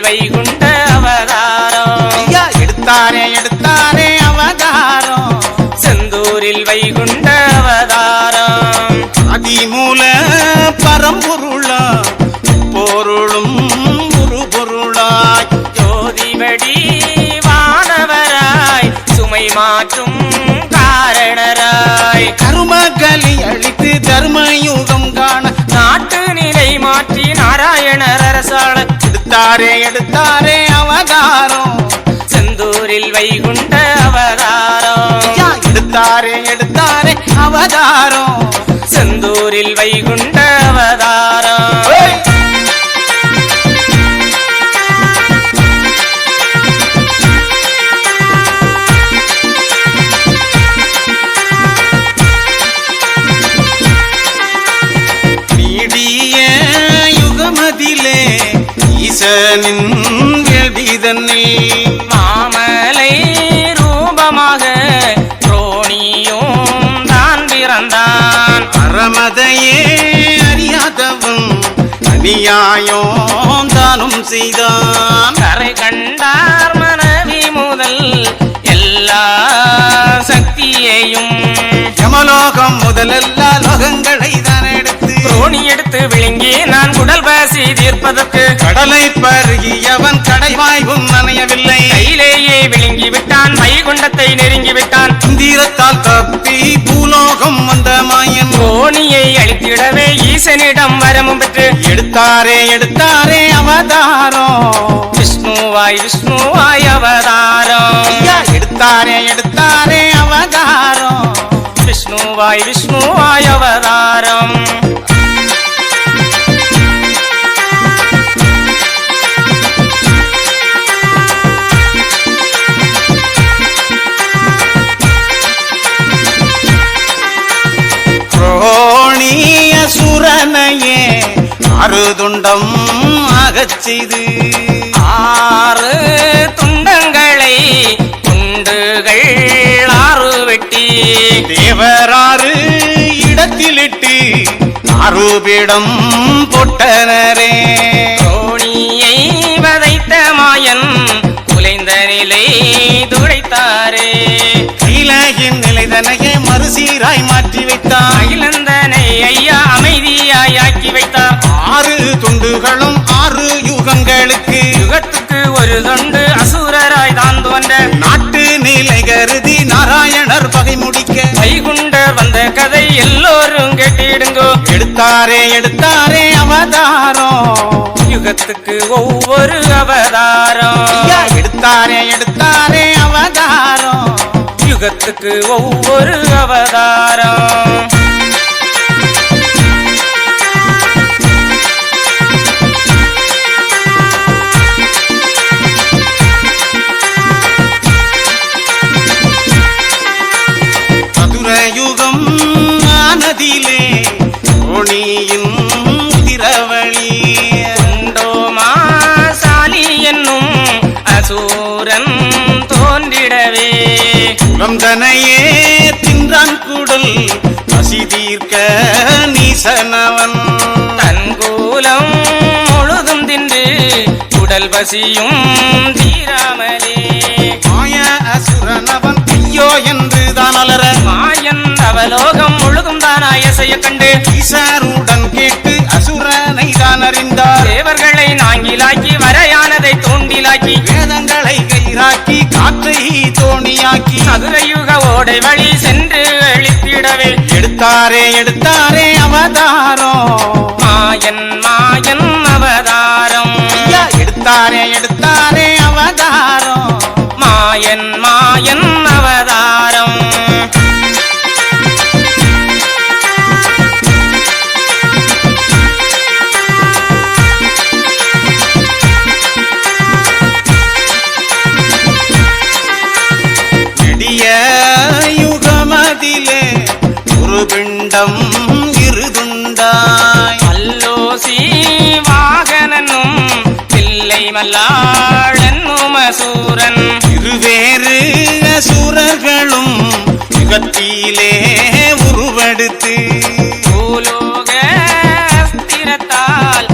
வைகுண்ட அவதாரம். எடுத்தாரே எடுத்தாரே அவதாரம். செந்தூரில் வைகுண்ட அவதாரம். அதிமூல பரம்பொருளா பொருளும் ஒரு பொருளாய் ஜோதிபடி வானவராய் சுமை மாற்றும் காரணராய். கருமகலி அழித்து தர்மயுகம் காண நாட்டு நிலை மாற்றி அரசாள எடுத்தாரே எடுத்தாரே அவதாரம். செந்தூரில் வைகுண்ட அவதாரம். எடுத்தாரே எடுத்தாரே அவதாரம். செந்தூரில் வைகுண்ட அவதாரம். அநியாயம் தானும் செய்தான். கரை கண்டார் மனைவி முதல் எல்லா சக்தியையும் யமலோகம் முதலெல்லா லோகங்களை தான் எடுத்து ரோணி எடுத்து விழுங்கி நான் குடல் பாசி தீர்ப்பதற்கு. கடலை பருகியவன் கடைவாய்வும் நனையவில்லை. கையிலேயே விழுங்கி விட்டான் வைகுண்டத்தை நெருங்கி விட்டான். தந்திரத்தால் தப்பி பூலோகம் வந்த மாயன். ரோணியை அழித்திடவே ஈசனிடம் வரமும் பெற்று. எடுத்தாரே எடுத்தாரே அவதாரம் விஷ்ணுவாய் விஷ்ணுவாய் அவதாரம் ஐயா எடுத்தாரே எடுத்தாரே அவதாரம் விஷ்ணுவாய் விஷ்ணுவாய் அவதாரம். சுரனையே அருதுண்டம் ஆகச் செய்து ஆறு துண்டங்களை துண்டுகள் ஆறு வெட்டி தேவராறு இடத்திலிட்டு அருபிடம் பொட்டனரே. ரோணியை வதைத்த மாயன் குலைந்த நிலை துடைத்தாரே. கைலாயின் நிலைதனையே மறுசீராய் மாற்றி வைத்தான் அகிலந்தனை ஐயா அமைதியாய் ஆக்கி வைத்தார் ஆறு துண்டுகளும் ஆறு யுகங்களுக்கு யுகத்துக்கு ஒரு தொண்டு அசுரராய் தான் தோன்ற. நாட்டு நிலை கருதி நாராயணர் பகை முடிக்க. வைகுண்டர் வந்த கதை எல்லோரும் கேட்டிடுங்கோ. எடுத்தாரே எடுத்தாரே அவதாரம். யுகத்துக்கு ஒவ்வொரு அவதாரம். எடுத்தாரே எடுத்தாரே அவதாரம். யுகத்துக்கு ஒவ்வொரு அவதாரம். தனையே தின்றான் குடல். பசி தீர்க்க நீசனவன். தன்கூலம் முழுதும் தின்று உடல் பசியும் தீராமலே. மாய அசுரனவன் ஐயோ என்று தான் அலற. மாயன் அவலோகம் முழுதும் தானாய செய்ய கண்டு. ஈசாருடன் கேட்டு அசுரனை தான் அறிந்தார். தேவர்களை நாங்கிலாக்கி வரையானதை தூண்டிலாக்கி. வேதங்களை கைராக்கி காற்றை தோணியாக்கி சதுரயுக ஓடை வழி சென்று அழித்திடவே. எடுத்தாரே எடுத்தாரே அவதாரம். மாயன் மாயன் அவதாரம். எடுத்தாரே எடுத்தாரே அவதாரம். மாயன் மாயன் பிள்ளை மல்லாளன்னும் அசூரன் இருவேறு அசுரர்களும் யுகத்திலே உருவெடுத்து பூலோக ஸ்திரத்தால்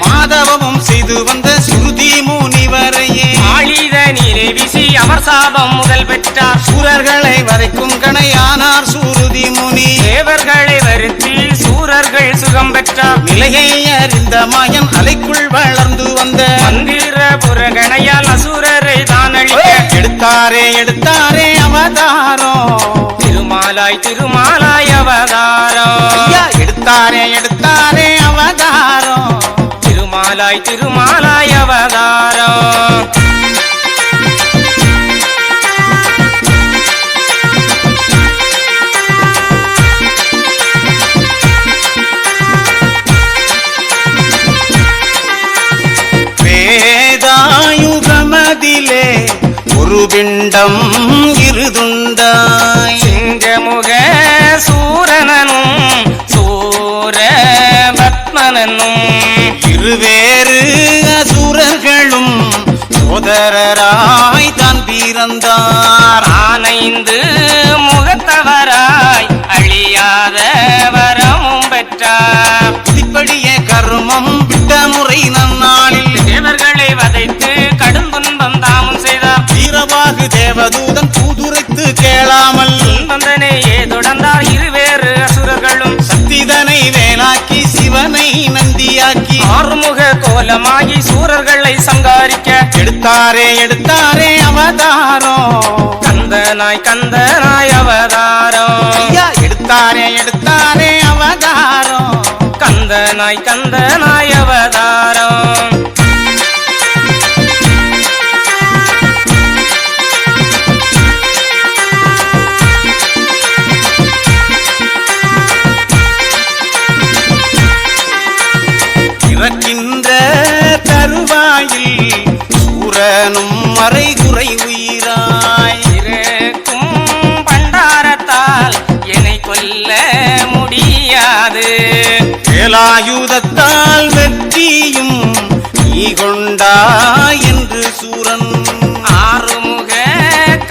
மாதவமும் செய்து வந்த சுருதி முனிவரையே. ஆழித நீரை வீசி அவர் சாபம் முதல் பெற்றார். சூரர்களை வதைக்கும் கணையானார் சுருதி முனி. தேவர்களை வருத்தி சூரர்கள் சுகம் பெற்றார் நிலையை அறிந்த மாயன் அலைக்குள் வளர்ந்து வந்த. மந்திர புறகணையால் அசுரரை தான் அழிக்க எடுத்தாரே எடுத்தாரே அவதாரம். திருமாலாய் திருமாலாய் அவதாரம். ஐயா எடுத்தாரே எடுத்தாரே அவதாரம். திருமாலாய் திருமாலாய் அவதாரம். வேதாயுகமதிலே ஒரு பிண்டம் இருதுண்டாய். சிங்கமுக சூரனனும் சூர பத்மனனும். இருவேறு அசுரர்களும் சோதரராய் தான் பிறந்தார். ஆனைந்து முகத்தவராய் அழியாத வரமும் பெற்றார். தேவதூதன் தூதுரைத்து கேளாமல் துன்பந்தனையே தொடர்ந்தார் இருவேறு அசுரர்களும். சத்திதனை வேலாக்கி சிவனை நந்தியாக்கி ஆறுமுக கோலமாகி சூரர்களை சங்காரிக்க. எடுத்தாரே எடுத்தாரே அவதாரம் கந்தனாய் கந்தனாய் அவதாரம் ஐயா எடுத்தாரே எடுத்தாரே அவதாரம் கந்தனாய் கந்தனாய் அவதாரம் சூரனும் மறைகுறை உயிராய் இருக்கும் பண்டாரத்தால் என்னை கொல்ல முடியாது. வேலாயுதத்தால் வெற்றியும் நீ கொண்டாய் என்று சூரன். ஆறுமுக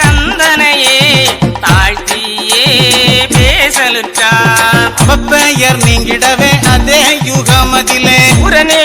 கந்தனையே தாழ்த்தியே அவப்பெயர் நீங்கிடவே அதே யுகமதிலே. உடனே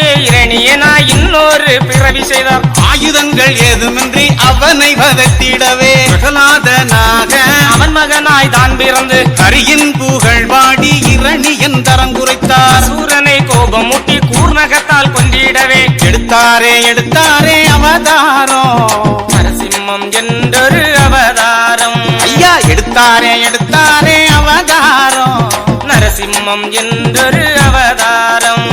இரணியனாய் இன்னொரு பிறவி செய்தார். ஆயுதங்கள் ஏதுமின்றி அவனை வதத்திடவே. பிரகலாதனாக அவன் மகனாய் தான் பிறந்து. ஹரியின் புகழ் பாடி இரணியன் தரம் குறைத்தார். சூரனை கோபமூட்டி கூர்நகத்தால் கொன்றிடவே. எடுத்தாரே எடுத்தாரே அவதாரம். நரசிம்மம் என்றொரு அவதாரம். ஐயா எடுத்தாரே எடுத்தாரே அவதாரம். நரசிம்மம் என்றொரு அவதாரம்.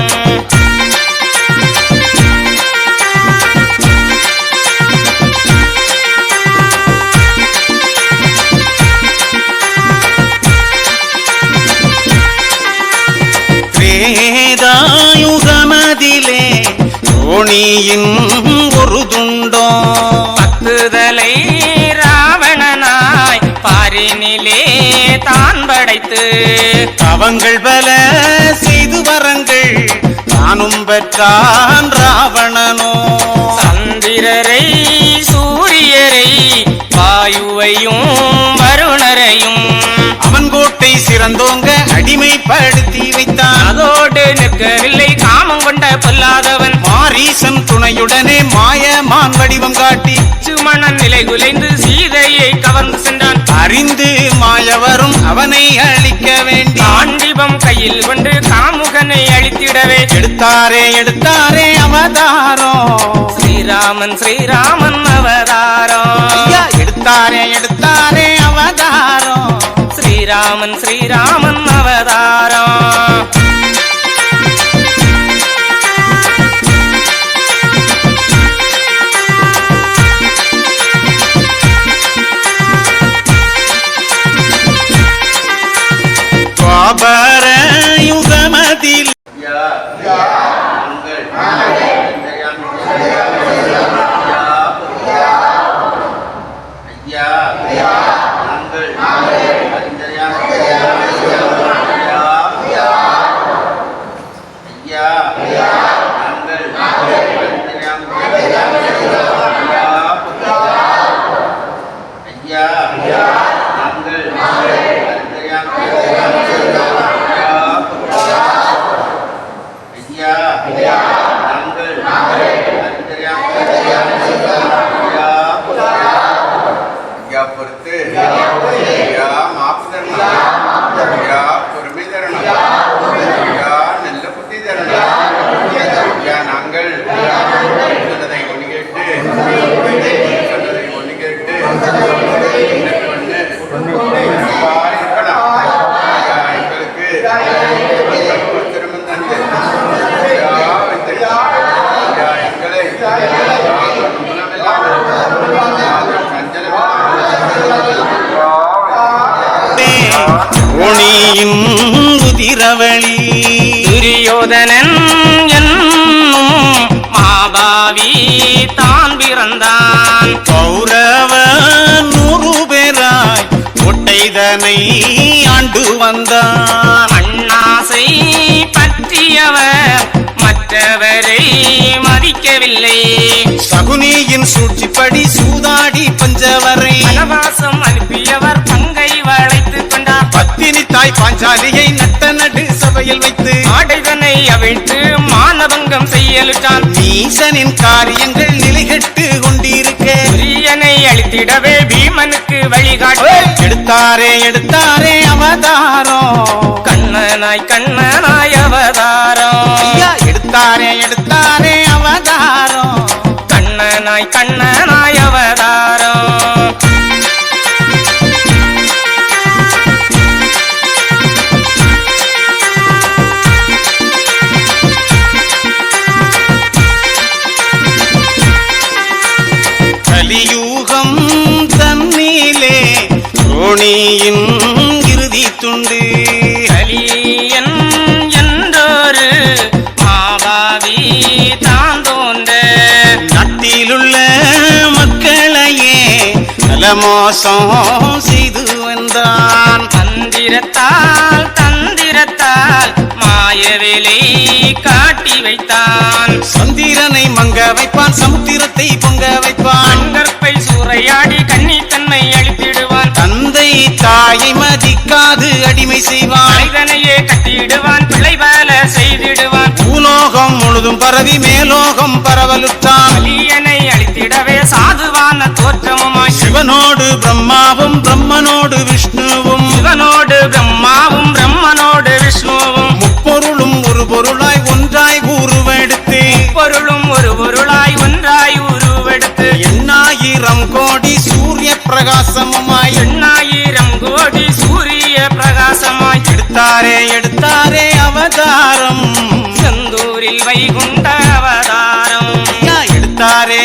வேதாயுகமதிலே தோணியின் ஒரு துண்டோ. பத்துதலை ராவணனாய் பாரினிலே தான் படைத்து தவங்கள் பல செய்து வரங்கள் தானும் பெற்றான் ராவணனோ. சந்திரரை சூரியரை வாயுவையும் கோட்டை சிறந்தோங்க அடிமைப்படுத்தி வைத்தான். அதோடு நிற்கவில்லை காமம் கொண்ட பொல்லாதவன். மாரீசன் துணையுடனே மாயமான் வடிவம் காட்டி. சுமணன் நிலை குலைந்து சீதையை கவர்ந்து சென்றான். அறிந்து மாயவரும் அவனை அழிக்க வேண்டி. ஆண்டிபம் கையில் கொண்டு காமுகனை அழித்திடவே. எடுத்தாரே எடுத்தாரே அவதாரம். ஸ்ரீராமன் ஸ்ரீராமன் அவதாரம். ஐயா எடுத்தாரே எடுத்தாரே அவதாரம். ஸ்ரீராமன் ஸ்ரீராமன் அவதாரம் துரியோதனன் என்னும் மாபாவி தான் பிறந்தான். கௌரவ நூறு பேராய் கொட்டைதனை ஆண்டு வந்தான். அண்ணாசை பற்றியவர் மற்றவரை மதிக்கவில்லை. சகுனியின் சூழ்ச்சிப்படி சூதாடி பஞ்சவரை வனவாசம் அனுப்பியவர் பங்கை வளைத்துக் கொண்டார். பத்தினி தாய் பாஞ்சாலியை நட்ட நடு சபையில் வைத்து ஆடைதனை அவிழ்த்து மானபங்கம் செய்யலுற்றான் நீசனின் காரியங்கள் நிலைகட்டு கொண்டிருக்க. துரியனை அழித்திடவே பீமனுக்கு வழிகாட்டு. எடுத்தாரே எடுத்தாரே அவதாரம். கண்ணனாய் கண்ணனாய் அவதாரம். எடுத்தாரே எடுத்தாரே அவதாரம். கண்ணனாய் கண்ணனாய் அவதாரம். நலமோசம் செய்து வந்தான். தந்திரத்தால் தந்திரத்தால் மாயவேலை காட்டி வைத்தான். சந்திரனை மங்க வைப்பான் சமுத்திரத்தை பொங்க வைப்பான். அங்கற்பை சூறையாடி கன்னித்தன்மை அழித்திடுவான். தந்தை தாயை மதிக்காது அடிமை செய்வான். மனிதனையே கட்டிடுவான் பிள்ளை வேல செய்திடுவான். பூலோகம் முழுதும் பரவி மேலோகம் கலியனை அழித்திடவே சாதுவான தோற்றமுமாய் சிவனோடு பிரம்மாவும் பிரம்மனோடு விஷ்ணுவும். சிவனோடு பிரம்மாவும் பிரம்மனோடு விஷ்ணுவும். முப்பொருளும் ஒரு பொருளாய் ஒன்றாய் உருவெடுத்து பொருளும் ஒரு பொருளாய் ஒன்றாய் உருவெடுத்து எண்ணாயிரம் கோடி சூரிய பிரகாசமுமாய். எண்ணாயிரம் கோடி சூரிய பிரகாசமாய். எடுத்தாரே எடுத்தாரே அவதாரம். செந்தூரில் வைகுண்ட அவதாரம். எடுத்தாரே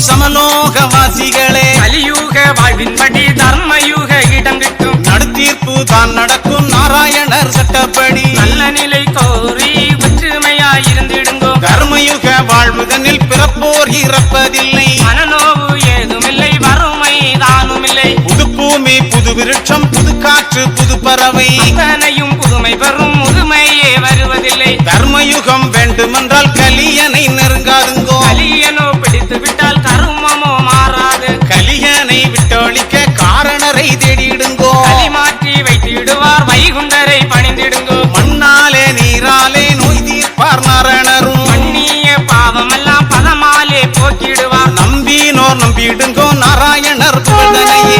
கெட்டிடுங்கோ சமலோகவாசிகளே. கலியுக வாழ்வின்படி தர்மயுக இடம் கிட்டும். நடுத்தீர்ப்பு தான் நடக்கும் நாராயணர் சட்டப்படி. நல்ல நிலை கோரி ஒற்றுமையாயிருந்திடுங்கோ கர்மயுக வாழ்வுதனில் பிறப்போர் இறப்பதில்லை. மனநோவு ஏதுமில்லை வறுமை தானுமில்லை. புது பூமி புது விருட்சம் புது காற்று புது பறவை அத்தனையும் புதுமை பெறும் முதுமையே வருவதில்லை. கர்மயுகம் வேண்டுமென்றால் கலியனை நெருங்காதுங்கோ. கலியனோ இடுங்கோ நாராயணர் புகழ்தனையே